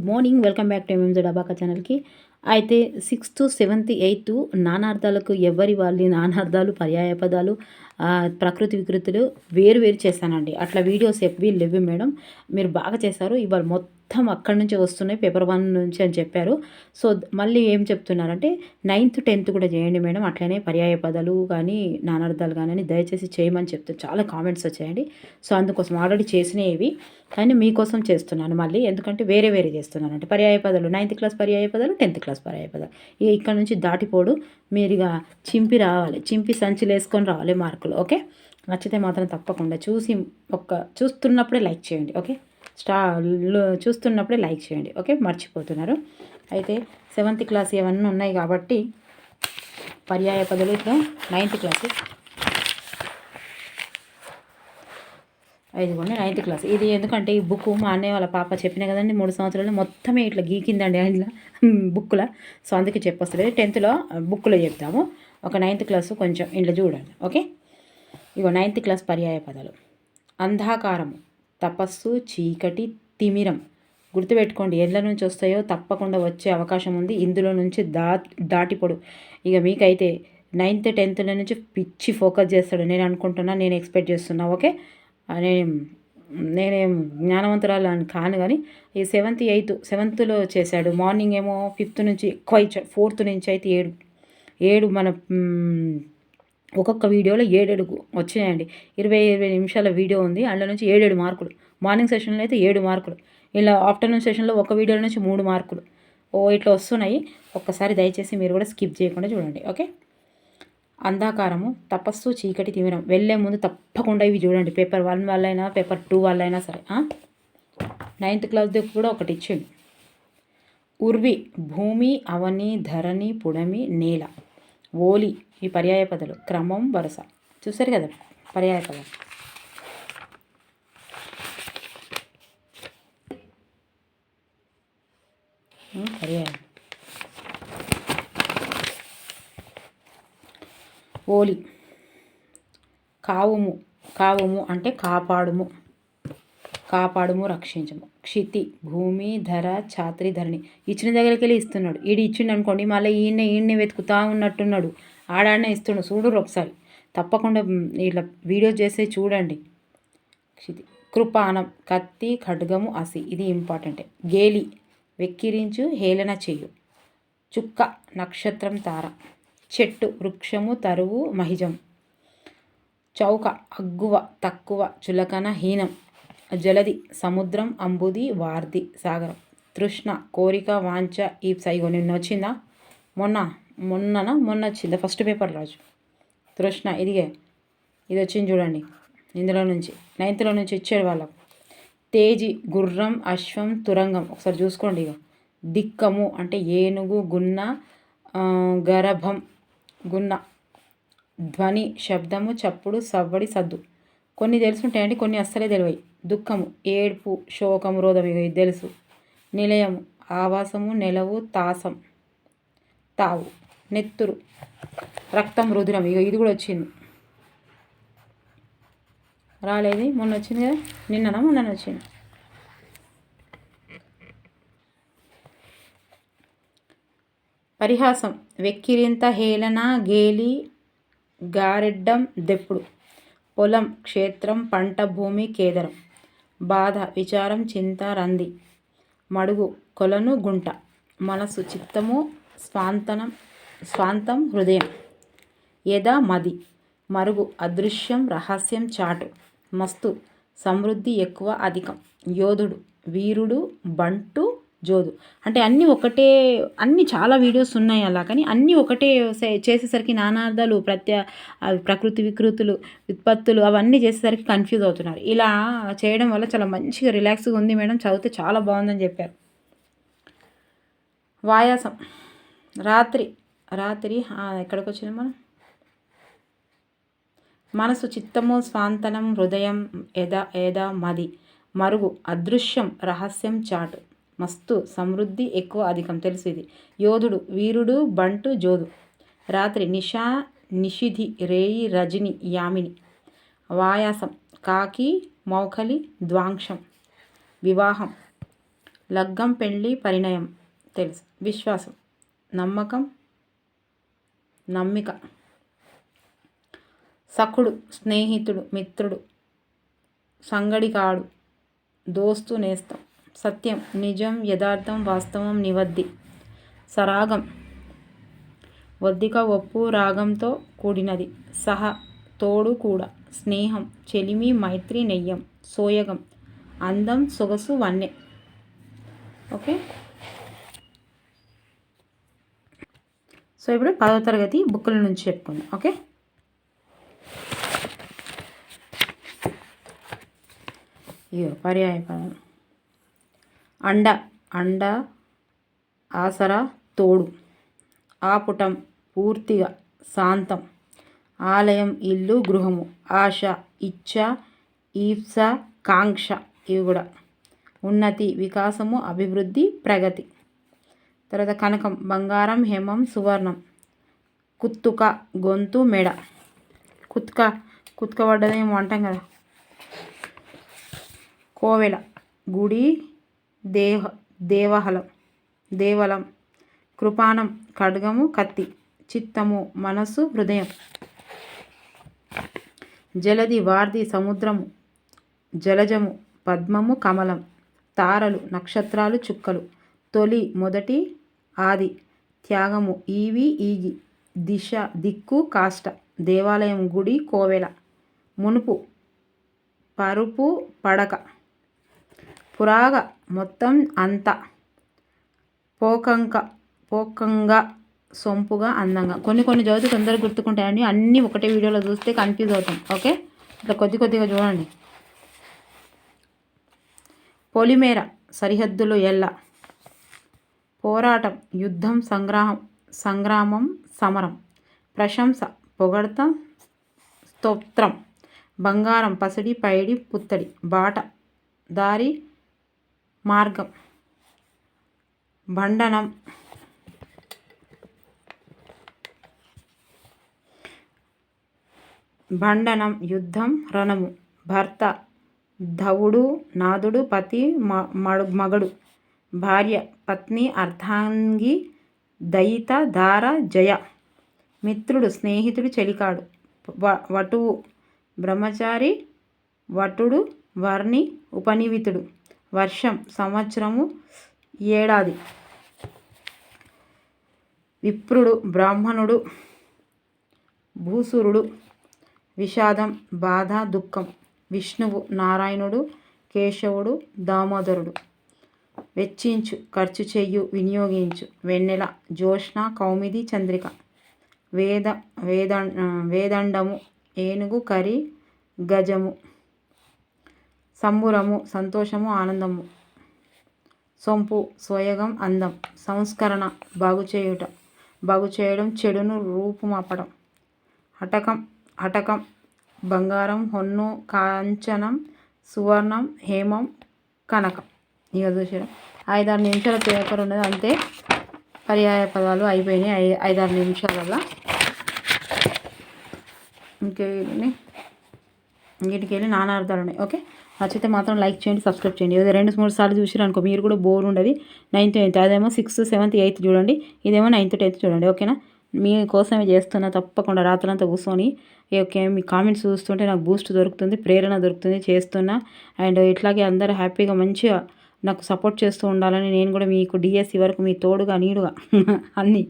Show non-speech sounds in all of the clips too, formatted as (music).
Good morning welcome back to M M जेडाबा का channel की అయితే సిక్స్త్ సెవెంత్ ఎయిత్ నానార్థాలకు ఎవరి వాళ్ళ నానార్థాలు పర్యాయ పదాలు ప్రకృతి వికృతులు వేరు వేరు చేస్తానండి అట్లా వీడియోస్ ఎప్పి లేవు మేడం. మీరు బాగా చేశారు. ఇవాళ మొత్తం అక్కడి నుంచే వస్తున్నాయి. పేపర్ వన్ నుంచి అని చెప్పారు. సో మళ్ళీ ఏం చెప్తున్నారంటే నైన్త్ టెన్త్ కూడా చేయండి మేడం. అట్లనే పర్యాయ పదాలు కానీ నానార్థాలు కానీ దయచేసి చేయమని చెప్తే చాలా కామెంట్స్ వచ్చాయండి. సో అందుకోసం ఆల్రెడీ చేసినవి కానీ మీకోసం చేస్తున్నాను మళ్ళీ. ఎందుకంటే వేరే వేరే చేస్తున్నాను అంటే పర్యాయ పదాలు నైన్త్ క్లాస్ పర్యాయ పదాలు టెన్త్ క్లాస్ ట్రాన్స్ఫర్ అయిపోతారు ఇక ఇక్కడ నుంచి దాటిపోడు. మీరు ఇక చింపి రావాలి. చింపి సంచులు వేసుకొని రావాలి మార్కులు ఓకే? నచ్చితే మాత్రం తప్పకుండా చూసి ఒక్క చూస్తున్నప్పుడే లైక్ చేయండి ఓకే? స్టా చూస్తున్నప్పుడే లైక్ చేయండి ఓకే? మర్చిపోతున్నారు. అయితే సెవెంత్ క్లాస్ ఇవన్నీ ఉన్నాయి కాబట్టి పర్యాయ పదాలు ఇట్లా నైన్త్ క్లాస్. ఇదిగోండి నైన్త్ క్లాస్ ఇది ఎందుకంటే ఈ బుక్ మా అన్నయ్య వాళ్ళ పాప చెప్పిన కదండి మూడు సంవత్సరాలు మొత్తమే ఇట్లా గీకిందండి అందులో బుక్కుల (laughs) సో అందుకే చెప్పొస్తలేదు. టెన్త్లో బుక్లో చెప్తాము. ఒక నైన్త్ క్లాస్ కొంచెం ఇంట్లో చూడండి ఓకే? ఇగో నైన్త్ క్లాస్ పర్యాయ పదాలు. అంధాకారము తపస్సు చీకటి తిమిరం. గుర్తుపెట్టుకోండి ఎళ్ళ నుంచి వస్తాయో తప్పకుండా వచ్చే అవకాశం ఉంది. ఇందులో నుంచి దా దాటిపడు. ఇక మీకైతే నైన్త్ టెన్త్ల నుంచి పిచ్చి ఫోకస్ చేస్తాడు. నేను అనుకుంటున్నా నేను ఎక్స్పెక్ట్ చేస్తున్నా ఓకే? నేను నేనేం జ్ఞానవంతురాలు అని కాను కానీ ఈ సెవెంత్ ఎయిత్ సెవెంత్లో చేశాడు. మార్నింగ్ ఏమో ఫిఫ్త్ నుంచి ఎక్కువ ఇచ్చాడు. ఫోర్త్ నుంచి అయితే ఏడు ఏడు మన ఒక్కొక్క వీడియోలో ఏడేడు వచ్చినాయండి ఇరవై ఇరవై నిమిషాల వీడియో ఉంది. అందులో నుంచి ఏడేడు మార్కులు. మార్నింగ్ సెషన్లో అయితే ఏడు మార్కులు. ఇలా ఆఫ్టర్నూన్ సెషన్లో ఒక వీడియో నుంచి మూడు మార్కులు. ఓ ఇట్లా వస్తున్నాయి. ఒక్కసారి దయచేసి మీరు కూడా స్కిప్ చేయకుండా చూడండి. ఓకే? అంధాకారము తపస్సు చీకటి తీవ్రం. వెళ్ళే ముందు తప్పకుండా ఇవి చూడండి. పేపర్ వన్ వాళ్ళైనా పేపర్ టూ వాళ్ళైనా సరే నైన్త్ క్లాస్ దగ్గర కూడా ఒకటి ఇచ్చిండు. ఉర్వి భూమి అవని ధరణి పుడమి నేల. ఓలి ఈ పర్యాయ పదాలు. క్రమం వరుస. చూసారు కదా? పర్యాయ పదాలు పర్యాయం. ఓలి కావుము కావుము అంటే కాపాడుము. కాపాడుము రక్షించము. క్షితి భూమి ధర ఛాత్రి ధరణి. ఇచ్చిన దగ్గరికి వెళ్ళి ఇస్తున్నాడు. ఈడు ఇచ్చిండు అనుకోండి మళ్ళీ ఈయన ఈయన్ని వెతుకుతా ఉన్నట్టున్నాడు. ఆడాడనే ఇస్తున్నాడు. చూడరు ఒకసారి. తప్పకుండా ఇట్లా వీడియో చేసే చూడండి. క్షితి కృపానం కత్తి ఖడ్గము అసి. ఇది ఇంపార్టెంట్. గేలి వెక్కిరించు హేళన చెయ్యు చుక్క నక్షత్రం తార. చెట్టు వృక్షము తరువు మహిజం. చౌక అగ్గువ తక్కువ చులకన హీనం జలది సముద్రం అంబుది వార్ది సాగరం. తృష్ణ కోరిక వాంఛ ఈ సైగో నిన్న వచ్చిందా? మొన్న మొన్నన? మొన్న వచ్చిందా? First paper Raju. తృష్ణ ఇదిగే ఇది వచ్చింది చూడండి ఇందులో నుంచి నైన్త్లో నుంచి ఇచ్చాడు వాళ్ళకు. తేజి గుర్రం అశ్వం తురంగం. ఒకసారి చూసుకోండి ఇక దిక్కము అంటే ఏనుగు గున్న గర్భం గరభం గున్న. ధ్వని శబ్దము చప్పుడు సవ్వడి సద్దు. కొన్ని తెలుసుంటాయండి కొన్ని అస్సలే తెలివై దుఃఖము ఏడ్పు శోకము రోధం ఇక తెలుసు. నిలయము ఆవాసము నెలవు తాసం. తావు నెత్తురు రక్తం రుధిరం. ఇక ఇది కూడా వచ్చింది. రాలేదు? మొన్న వచ్చింది కదా? నిన్ననా? మొన్న వచ్చింది. పరిహాసం. వెక్కిరింత హేళన గేలి గారెడ్డం దెప్పుడు. పొలం క్షేత్రం పంట భూమి కేదరం. బాధ విచారం చింత రంది. మడుగు కొలను గుంట. మనసు చిత్తము స్వాంతనం స్వాంతం హృదయం. యదా మది. మరుగు అదృశ్యం రహస్యం చాటు. మస్తు సమృద్ధి ఎక్కువ అధికం. యోధుడు వీరుడు బంటు జోదు. అంటే అన్నీ ఒకటే అన్నీ చాలా వీడియోస్ ఉన్నాయి అలా కానీ అన్నీ ఒకటే చేసేసరికి నానార్థాలు ప్రత్య ప్రకృతి వికృతులు విత్పత్తులు అవన్నీ చేసేసరికి కన్ఫ్యూజ్ అవుతున్నారు. ఇలా చేయడం వల్ల చాలా మంచిగా రిలాక్స్గా ఉంది మేడం. చదివితే చాలా బాగుందని చెప్పారు. వాయాసం. రాత్రి రాత్రి ఎక్కడికి వచ్చినాం మనం? మనసు చిత్తము స్వాంతనం హృదయం ఎద ఏద మది మరుగు అదృశ్యం రహస్యం చాటు. మస్తు సమృద్ధి ఎక్కువ అధికం. తెలుసు ఇది. యోధుడు వీరుడు బంటు జోదు రాత్రి నిషా నిషిధి రేయి రజని యామిని. వాయాసం కాకి మౌఖలి ద్వాంక్షం. వివాహం లగ్గం పెళ్ళి పరిణయం. తెలుసు. విశ్వాసం నమ్మకం నమ్మిక. సఖుడు స్నేహితుడు మిత్రుడు. సంగడికాడు దోస్తు నేస్తం. సత్యం నిజం యథార్థం వాస్తవం నివద్ది సరాగం. వద్దిక ఒప్పు రాగంతో కూడినది. సహ తోడు కూడా. స్నేహం చెలిమి మైత్రి నెయ్యం సోయగం. అందం సొగసు వన్నె. ఓకే? సో ఇప్పుడు పదవ తరగతి బుక్కుల నుంచి చెప్పుకుందాం. ఓకే? ఇయో పర్యాయ పదం. అండ అండ ఆసరా తోడు. ఆపుటం పూర్తిగా శాంతం. ఆలయం ఇల్లు గృహము. ఆశ ఇచ్చ ఈప్స కాంక్ష ఇవి కూడా. ఉన్నతి వికాసము అభివృద్ధి ప్రగతి. తర్వాత కనకం బంగారం హేమం సువర్ణం. కుత్తుక గొంతు మెడ. కుత్క కుత్క పడ్డదేమో అంటాం కదా. కోవెల గుడి దేహ దేవహలం దేవలం కృపాణం ఖడ్గము కత్తి చిత్తము మనసు హృదయం. జలది వార్ది సముద్రము జలజము పద్మము కమలం తారలు నక్షత్రాలు చుక్కలు తొలి మొదటి ఆది త్యాగము ఈవి ఈగి దిశ దిక్కు కాష్ట దేవాలయం గుడి కోవెల మునుపు పరుపు పడక. పురాగ మొత్తం అంత. పోకంక పోకంగా సొంపుగా అందంగా. కొన్ని కొన్ని చదివితే తొందరగా గుర్తుకుంటాయండి. అన్నీ ఒకటే వీడియోలో చూస్తే కన్ఫ్యూజ్ అవుతాం. ఓకే? ఇట్లా కొద్ది కొద్దిగా చూడండి. పొలిమేర సరిహద్దులు ఎల్ల. పోరాటం యుద్ధం సంగ్రామం సంగ్రామం సమరం. ప్రశంస పొగడత స్తోత్రం. బంగారం పసిడి పైడి పుత్తడి. బాట దారి మార్గం. భండనం భండనం యుద్ధం రణము. భర్త ధవుడు నాదుడు పతి మగడు. భార్య పత్ని అర్ధాంగి దయిత దార జయ. మిత్రుడు స్నేహితుడు చెలికాడు. వటువు. బ్రహ్మచారి వటుడు వర్ణి ఉపనివితుడు. వర్షం సంవత్సరము ఏడాది. విప్రుడు బ్రాహ్మణుడు భూసురుడు విషాదం బాధ దుఃఖం విష్ణువు నారాయణుడు కేశవుడు దామోదరుడు. వెచ్చించు ఖర్చు చెయ్యు వినియోగించు. వెన్నెల జోష్ణ కౌమిది చంద్రిక. వేద వేద వేదండము ఏనుగు కరి గజము. సంబురము సంతోషము ఆనందము. సొంపు స్వయగం అందం. సంస్కరణ బాగు చేయుట. బాగు చేయడం చెడును రూపుమాపడం. హటకం హటకం బంగారం హొన్ను కాంచనం సువర్ణం హేమం కనకం. ఇక చూసారు. ఐదారు నిమిషాల పేపర్ ఉన్నది. అంతే పర్యాయ పదాలు అయిపోయినాయి. ఐ ఐదారు నిమిషాలలో ఇంకే వీటికి వెళ్ళి నానార్థాలు ఉన్నాయి. ఓకే? నచ్చితే మాత్రం లైక్ చేయండి సబ్స్క్రైబ్ చేయండి. ఏదో రెండు మూడు సార్లు చూసిరు అనుకో మీరు కూడా బోర్ ఉండదు. నైన్త్ ఎయిత్ అదేమో సిక్స్త్ సెవెంత్ ఎయిత్ చూడండి. ఇదేమో నైన్త్ టెన్త్ చూడండి ఓకేనా? మీకోసమే చేస్తున్నా తప్పకుండా రాత్రంతా కూర్చొని ఓకే మీ కామెంట్స్ చూస్తుంటే నాకు బూస్ట్ దొరుకుతుంది ప్రేరణ దొరుకుతుంది చేస్తున్నా. అండ్ ఇట్లాగే అందరూ హ్యాపీగా మంచిగా నాకు సపోర్ట్ చేస్తూ ఉండాలని నేను కూడా మీకు డిఎస్సి వరకు మీ తోడుగా నీడుగా (laughs) అన్నీ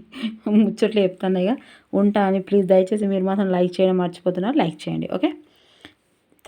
ముచ్చట్లు చెప్తాను ఇక. ఉంటా అని ప్లీజ్ దయచేసి మీరు మాత్రం లైక్ చేయడం మర్చిపోతున్నారు లైక్ చేయండి okay?